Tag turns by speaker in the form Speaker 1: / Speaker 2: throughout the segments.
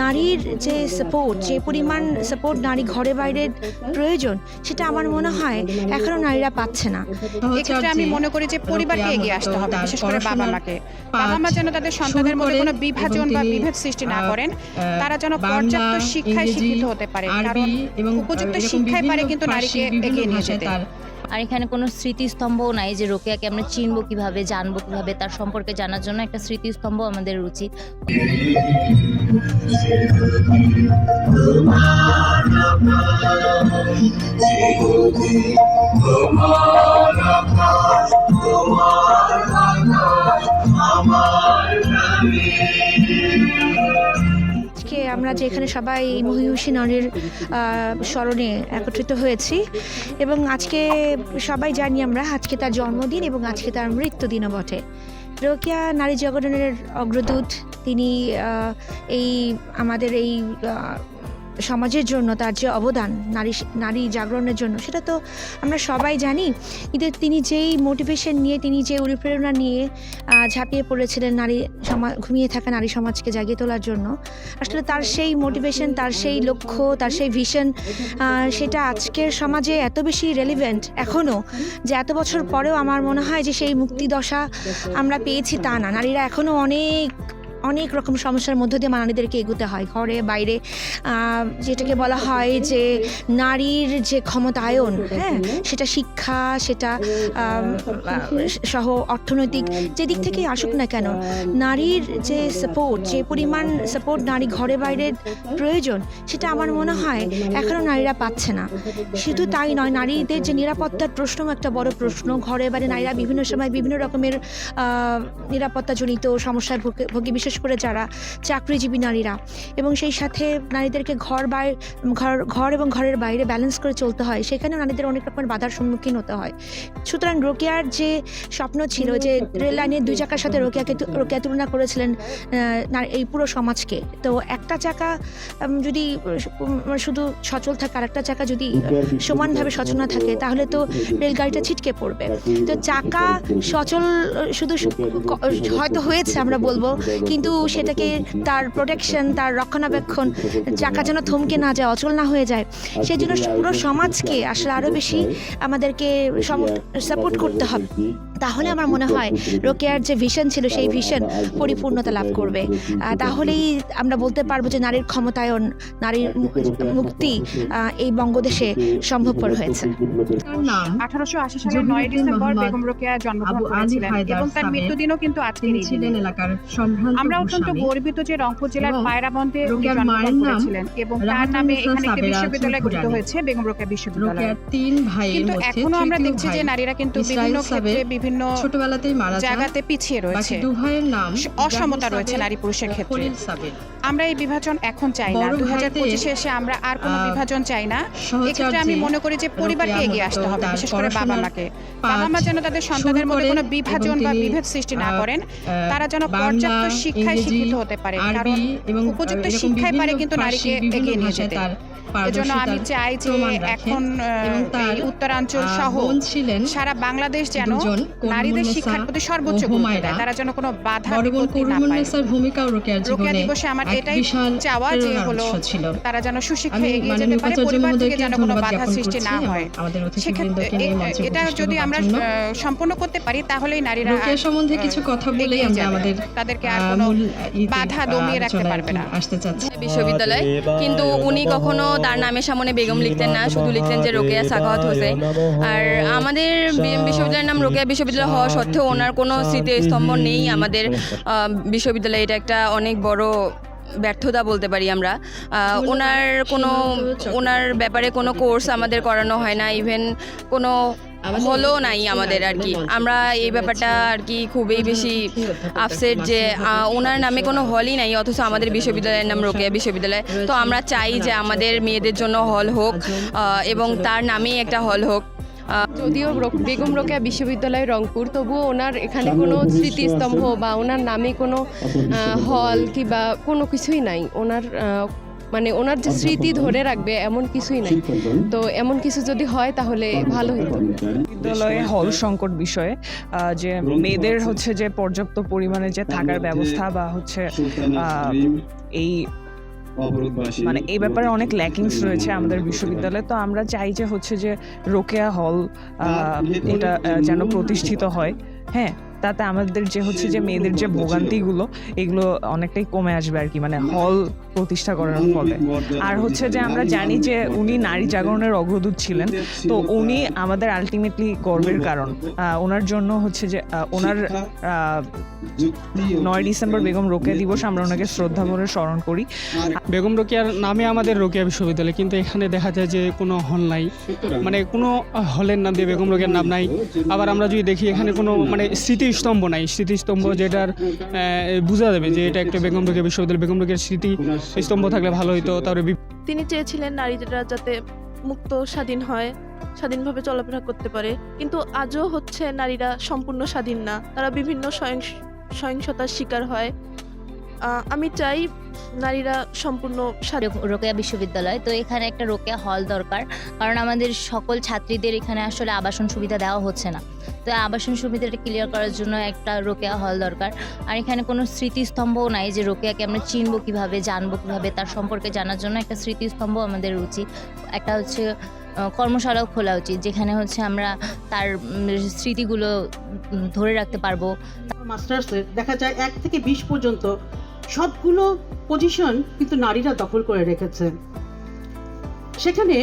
Speaker 1: নারীর যে সাপোর্ট যে পরিমাণ সাপোর্ট নারী ঘরে বাইরে প্রয়োজন সেটা আমার মনে হয় এখনও নারীরা পাচ্ছে না।
Speaker 2: এক্ষেত্রে আমি মনে করি যে পরিবারকে এগিয়ে আসতে হবে বিশেষ করে বাবা মাকে বাবা মা যেন তাদের সন্তানের মধ্যে কোনো বিভাজন বা বিভেদ সৃষ্টি না করেন তারা যেন পর্যাপ্ত শিক্ষায় শিক্ষিত হতে পারে কারণ উপযুক্ত শিক্ষায় পারে কিন্তু নারীকে এগিয়ে নিয়ে যেতে।
Speaker 3: আর এখানে কোনো স্মৃতিস্তম্ভও নাই যে রোকেয়াকে আমরা চিনবো কীভাবে, জানব কীভাবে, তার সম্পর্কে জানার জন্য একটা স্মৃতিস্তম্ভ আমাদের উচিত।
Speaker 1: আজকে আমরা যে এখানে সবাই মহিষী নারীর স্মরণে একত্রিত হয়েছি এবং আজকে সবাই জানি আমরা আজকে তার জন্মদিন এবং আজকে তার মৃত্যুদিনও বটে। রোকিয়া নারী জগরণের অগ্রদূত, তিনি এই আমাদের এই সমাজের জন্য তার যে অবদান, নারী নারী জাগরণের জন্য, সেটা তো আমরা সবাই জানি। কিন্তু তিনি যেই মোটিভেশন নিয়ে, তিনি যে অনুপ্রেরণা নিয়ে ঝাঁপিয়ে পড়েছিলেন নারী সমাজ, ঘুমিয়ে থাকা নারী সমাজকে জাগিয়ে তোলার জন্য, আসলে তার সেই মোটিভেশন তার সেই লক্ষ্য, তার সেই ভিশন সেটা আজকের সমাজে এত বেশি রেলিভেন্ট এখনও যে এত বছর পরেও আমার মনে হয় যে সেই মুক্তি দশা আমরা পেয়েছি তা না। নারীরা এখনও অনেক অনেক রকম সমস্যার মধ্য দিয়ে নারীদেরকে এগোতে হয়। ঘরে, বাইরে যেটাকে বলা হয় যে নারীর যে ক্ষমতায়ন হ্যাঁ সেটা শিক্ষা, সেটা সহ অর্থনৈতিক যে দিক থেকেই আসুক না কেন, নারীর যে সাপোর্ট যে পরিমাণ সাপোর্ট নারী ঘরে, বাইরে প্রয়োজন, সেটা আমার মনে হয় এখনও নারীরা পাচ্ছে না। শুধু তাই নয়, নারীদের যে নিরাপত্তার প্রশ্নও একটা বড় প্রশ্ন। ঘরে, বাইরে নারীরা বিভিন্ন সময় বিভিন্ন রকমের নিরাপত্তাজনিত সমস্যায় ভোগে- ভোগে বিশেষ করে যারা চাকরিজীবী নারীরা। এবং সেই সাথে নারীদেরকে ঘর বাইরে ঘর ঘর এবং ঘরের বাইরে ব্যালেন্স করে চলতে হয়, সেখানেও নারীদের অনেক রকমের বাধার সম্মুখীন হতে হয়। সুতরাং রোকেয়ার যে স্বপ্ন ছিল যে রেল লাইনের দুই চাকার সাথে রোকেয়াকে রোকেয়া তুলনা করেছিলেন এই পুরো সমাজকে। তো একটা চাকা যদি শুধু সচল থাকে আর একটা চাকা যদি সমানভাবে সচল না থাকে, তাহলে তো রেলগাড়িটা ছিটকে পড়বে। তো চাকা সচল, শুধু হয়তো হয়েছে আমরা বলব, কিন্তু সেটাকে তার প্রোটেকশন তার রক্ষণাবেক্ষণ চাকা যেন থমকে না যায়, অচল না হয়ে যায় সেই জন্য পুরো সমাজকে আসলে আরও বেশি আমাদেরকে সাপোর্ট করতে হবে। তাহলে আমার মনে হয় রোকেয়ার যে ভিশন ছিল সেই ভিশন পরিপূর্ণতা লাভ করবে। তাহলেই আমরা বলতে পারব যে নারীর ক্ষমতায়ন নারীর মুক্তি এই বঙ্গদেশে সম্ভবপর হয়েছে।
Speaker 2: আঠারোশো আশি সালের নয় ডিসেম্বর বেগম রোকেয়া জন্মগ্রহণ করেছিলেন। এবং তার। মৃত্যুদিনও কিন্তু এই
Speaker 4: ছিলেন এলাকার
Speaker 2: আমরা অত্যন্ত গর্বিত যে রংপুর জেলার জন্মগ্রহণ করেছিলেন। এবং তার নামে এখানে একটি বিশ্ববিদ্যালয় গঠিত হয়েছে বেগম রোকেয়া বিশ্ববিদ্যালয়।
Speaker 4: তিন ভাইয়ের
Speaker 2: কিন্তু এখনও আমরা দেখছি যে নারীরা কিন্তু বিভিন্ন ক্ষেত্রে বিভিন্ন
Speaker 4: ছোটবেলাতেই মারা
Speaker 2: জায়গাতে পিছিয়ে রয়েছে।
Speaker 4: দু ভাইয়ের নাম
Speaker 2: অসমতা রয়েছে নারী পুরুষের ক্ষেত্রে। আমরা এই বিভাজন এখন চাই না। দুই হাজার পঁচিশে এসে আমরা আর কোনো বিভাজন চাই না। এক্ষেত্রে আমি মনে করি যে পরিবারকে এগিয়ে আসতে হবে বিশেষ করে বাবা মাকে বাবা মা যেন তাদের সন্তানের মধ্যে কোনো বিভাজন বা বিভেদ সৃষ্টি না করেন তারা যেন পর্যাপ্ত শিক্ষায় শিক্ষিত হতে পারে। কারণ উপযুক্ত শিক্ষায় পারে কিন্তু নারীকে এগিয়ে নিয়ে যেতে। এজন্য আমি চাই যে এখন উত্তরাঞ্চল সহ সারা বাংলাদেশ যেন নারীদের শিক্ষার প্রতি সর্বোচ্চ গুরুত্ব দেয় তারা যেন কোনো বাধা বিপত্তি না পায়। রোকেয়া দিবসে আমার এটাই চাওয়া যে হলো তারা যেন সুশিক্ষায় এগিয়ে যেতে পারে পরিবার থেকে যেন কোনো বাধা সৃষ্টি না হয়।
Speaker 4: আমাদের
Speaker 2: সেক্ষেত্রে এটা যদি আমরা সম্পন্ন করতে পারি তাহলেই নারীরা
Speaker 4: সম্বন্ধে কিছু কথা বলেই আমরা আমাদের
Speaker 2: তাদেরকে আর কোনো বাধা দমিয়ে রাখতে পারবে না।
Speaker 4: আসতে চাচ্ছি।
Speaker 5: বিশ্ববিদ্যালয় কিন্তু উনি কখনো তার নামের সামনে বেগম লিখতেন না শুধু লিখতেন যে রোকেয়া সাখাওয়াত হোসেন। আর আমাদের বিশ্ববিদ্যালয়ের নাম রোকেয়া বিশ্ববিদ্যালয় হওয়া সত্ত্বেও ওনার কোনো স্মৃতিস্তম্ভ নেই। আমাদের আহ, বিশ্ববিদ্যালয়ে এটা একটা অনেক বড় ব্যর্থতা বলতে পারি আমরা। ওনার কোনো ওনার ব্যাপারে কোনো কোর্স আমাদের করানো হয় না ইভেন কোনো হলো নাই আমাদের আর কি। আমরা এই ব্যাপারটা আর কি খুবই বেশি আপসেট যে ওনার নামে কোনো হলই নাই অথচ আমাদের বিশ্ববিদ্যালয়ের নাম রোকেয়া বিশ্ববিদ্যালয়। তো আমরা চাই যে আমাদের মেয়েদের জন্য হল হোক এবং তার নামেই একটা হল হোক।
Speaker 6: যদিও রো- বেগম রোকেয়া বিশ্ববিদ্যালয় রংপুর তবুও ওনার এখানে কোনো স্মৃতিস্তম্ভ বা ওনার নামে কোনো হল কিংবা কোনো কিছুই নাই। ওনার আহ, মানে ওনার যে স্মৃতি ধরে রাখবে এমন কিছুই নাই। তো এমন কিছু যদি হয় তাহলে ভালো হতো
Speaker 7: বিদ্যালয়ে হল সংকট বিষয়ে যে মেয়েদের হচ্ছে যে পর্যাপ্ত পরিমাণে যে থাকার ব্যবস্থা বা হচ্ছে এই মানে এই ব্যাপারে অনেক ল্যাকিংস রয়েছে আমাদের বিশ্ববিদ্যালয়ে। তো আমরা চাই যে হচ্ছে যে রোকেয়া হল এটা যেন প্রতিষ্ঠিত হয়। হ্যাঁ? তাতে আমাদের যে হচ্ছে যে মেয়েদের যে ভোগান্তিগুলো, এগুলো অনেকটাই কমে আসবে আর কি মানে হল প্রতিষ্ঠা করার ফলে। আর হচ্ছে যে আমরা জানি যে উনি নারী জাগরণের অগ্রদূত ছিলেন, তো উনি আমাদের আলটিমেটলি গর্বের কারণ। ওনার জন্য হচ্ছে যে ওনার নয় ডিসেম্বর বেগম রোকেয়া দিবস আমরা ওনাকে শ্রদ্ধা ভরে স্মরণ করি।
Speaker 8: বেগম রোকেয়ার নামে আমাদের রোকেয়া বিশ্ববিদ্যালয়, কিন্তু এখানে দেখা যায় যে কোনো হল নাই। মানে কোনো হলের নাম দিয়ে বেগম রোকেয়ার নাম নাই। আবার আমরা যদি দেখি এখানে কোনো মানে স্মৃতিস্তম্ভ নাই। স্মৃতিস্তম্ভ যেটার বোঝা যাবে যে এটা একটা বেগম রোকেয়া বিশ্ববিদ্যালয়। বেগম রোকেয়ার স্মৃতি স্তম্ভ থাকলে ভালো হতো তারপরে
Speaker 9: তিনি চেয়েছিলেন নারীরা যাতে মুক্ত স্বাধীন হয় স্বাধীনভাবে চলাফেরা করতে পারে। কিন্তু আজও হচ্ছে নারীরা সম্পূর্ণ স্বাধীন না। তারা বিভিন্ন সহিংস- সহিংসতার শিকার হয়। আমি চাই নারীরা সম্পূর্ণ স্বাধীন
Speaker 3: রোকেয়া বিশ্ববিদ্যালয়। তো এখানে একটা রোকেয়া হল দরকার। কারণ আমাদের সকল ছাত্রীদের এখানে আসলে আবাসন সুবিধা দেওয়া হচ্ছে না। তো আবাসন সুবিধাটা ক্লিয়ার করার জন্য একটা রোকেয়া হল দরকার। আর এখানে কোনো স্মৃতিস্তম্ভও নাই যে রোকেয়াকে আমরা চিনবো কীভাবে, জানব কীভাবে, তার সম্পর্কে জানার জন্য একটা স্মৃতিস্তম্ভ আমাদের উচিত। একটা হচ্ছে কর্মশালাও খোলা উচিত, যেখানে হচ্ছে আমরা তার স্মৃতিগুলো ধরে রাখতে পারব।
Speaker 10: মাস্টার্সে দেখা যায় এক থেকে বিশ পর্যন্ত সবগুলো পজিশন কিন্তু নারীরা দখল করে রেখেছে। সেখানে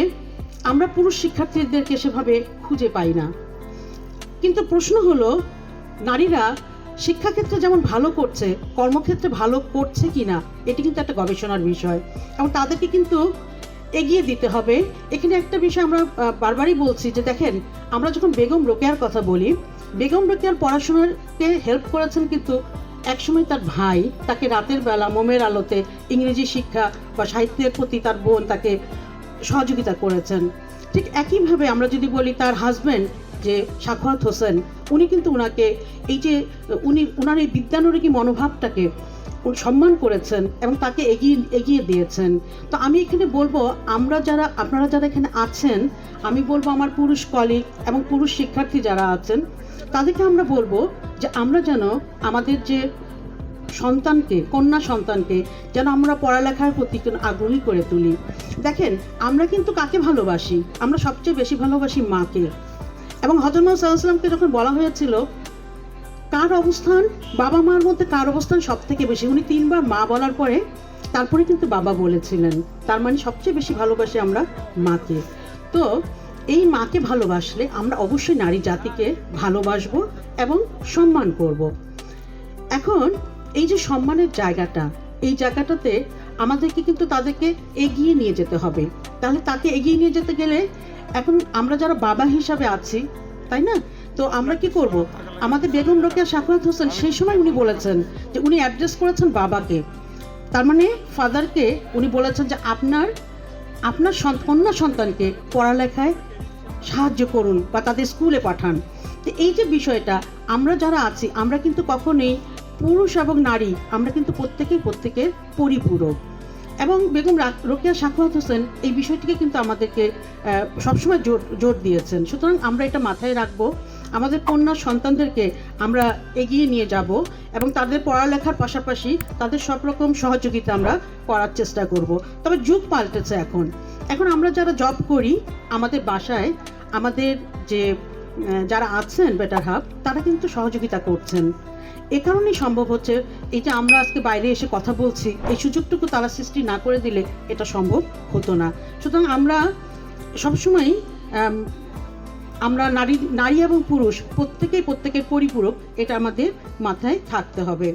Speaker 10: আমরা পুরুষ শিক্ষার্থীদেরকে সেভাবে খুঁজে পাই না। কিন্তু প্রশ্ন হলো, নারীরা শিক্ষাক্ষেত্রে যেমন ভালো করছে, কর্মক্ষেত্রে ভালো করছে কিনা, এটি কিন্তু একটা গবেষণার বিষয়। এবং তাদেরকে কিন্তু এগিয়ে দিতে হবে। এখানে একটা বিষয় আমরা বারবারই বলছি যে দেখেন, আমরা যখন বেগম রোকেয়ার কথা বলি, বেগম রোকেয়ার পড়াশোনাকে হেল্প করেছেন কিন্তু একসময় তার ভাই, তাকে রাতের বেলা মোমের আলোতে ইংরেজি শিক্ষা বা সাহিত্যের প্রতি তার বোন তাকে সহযোগিতা করেছেন। ঠিক একইভাবে আমরা যদি বলি তার হাজব্যান্ড যে সাখাওয়াত হোসেন, উনি কিন্তু ওনাকে এই যে উনি ওনার এই বিদ্যানুরাগী মনোভাবটাকে সম্মান করেছেন এবং তাকে এগিয়ে এগিয়ে দিয়েছেন। তো আমি এখানে বলব, আমরা যারা, আপনারা যারা এখানে আছেন, আমি বলব আমার পুরুষ কলিগ এবং পুরুষ শিক্ষার্থী যারা আছেন, তাদেরকে আমরা বলব যে আমরা যেন আমাদের যে সন্তানকে, কন্যা সন্তানকে যেন আমরা পড়ালেখার প্রতি আগ্রহী করে তুলি। দেখেন, আমরা কিন্তু কাকে ভালোবাসি? আমরা সবচেয়ে বেশি ভালোবাসি মাকে। এবং হজরত মোহাম্মদ সাল্লাহ যখন বলা হয়েছিল, কার অবস্থান? বাবা মার মধ্যে কার অবস্থান সব থেকে বেশি? উনি তিনবার মা বলার পরে তারপরে কিন্তু বাবা বলেছিলেন। তার মানে সবচেয়ে বেশি ভালোবাসি আমরা মাকে। তো এই মাকে ভালোবাসলে আমরা অবশ্যই নারী জাতিকে ভালোবাসবো এবং সম্মান করব। এখন এই যে সম্মানের জায়গাটা, এই জায়গাটাতে আমাদেরকে কিন্তু তাদেরকে এগিয়ে নিয়ে যেতে হবে। তাহলে তাকে এগিয়ে নিয়ে যেতে গেলে এখন আমরা যারা বাবা হিসাবে আছি, তাই না? তো আমরা কি করব? আমাদের বেগম রোকেয়া সাখাওয়াত হোসেন সেই সময় উনি বলেছেন যে উনি অ্যাড্রেস করেছেন বাবাকে। তার মানে ফাদারকে উনি বলেছেন যে আপনার আপনার কন্যা সন্তানকে পড়ালেখায় সাহায্য করুন বা তাদের স্কুলে পাঠান। তো এই যে বিষয়টা, আমরা যারা আছি, আমরা কিন্তু কখনোই পুরুষ এবং নারী, আমরা কিন্তু প্রত্যেকেই প্রত্যেকের পরিপূরক। এবং বেগম রোকেয়া সাখাওয়াত হোসেন এই বিষয়টিকে কিন্তু আমাদেরকে সবসময় জোর জোর দিয়েছেন। সুতরাং আমরা এটা মাথায় রাখব। আমাদের কন্যা সন্তানদেরকে আমরা এগিয়ে নিয়ে যাব এবং তাদের পড়ালেখার পাশাপাশি তাদের সব রকম সহযোগিতা আমরা করার চেষ্টা করব। তবে যুগ পাল্টেছে এখন। এখন আমরা যারা জব করি, আমাদের বাসায় আমাদের যে যারা আছেন বেটার হাব তারা কিন্তু সহযোগিতা করছেন। এ কারণেই সম্ভব হচ্ছে এই যে আমরা আজকে বাইরে এসে কথা বলছি এই সুযোগটুকু তারা সৃষ্টি না করে দিলে এটা সম্ভব হতো না। সুতরাং আমরা সবসময় আম, আমরা নারী নারী এবং পুরুষ প্রত্যেকেই প্রত্যেকের পরিপূরক এটা আমাদের মাথায় থাকতে হবে।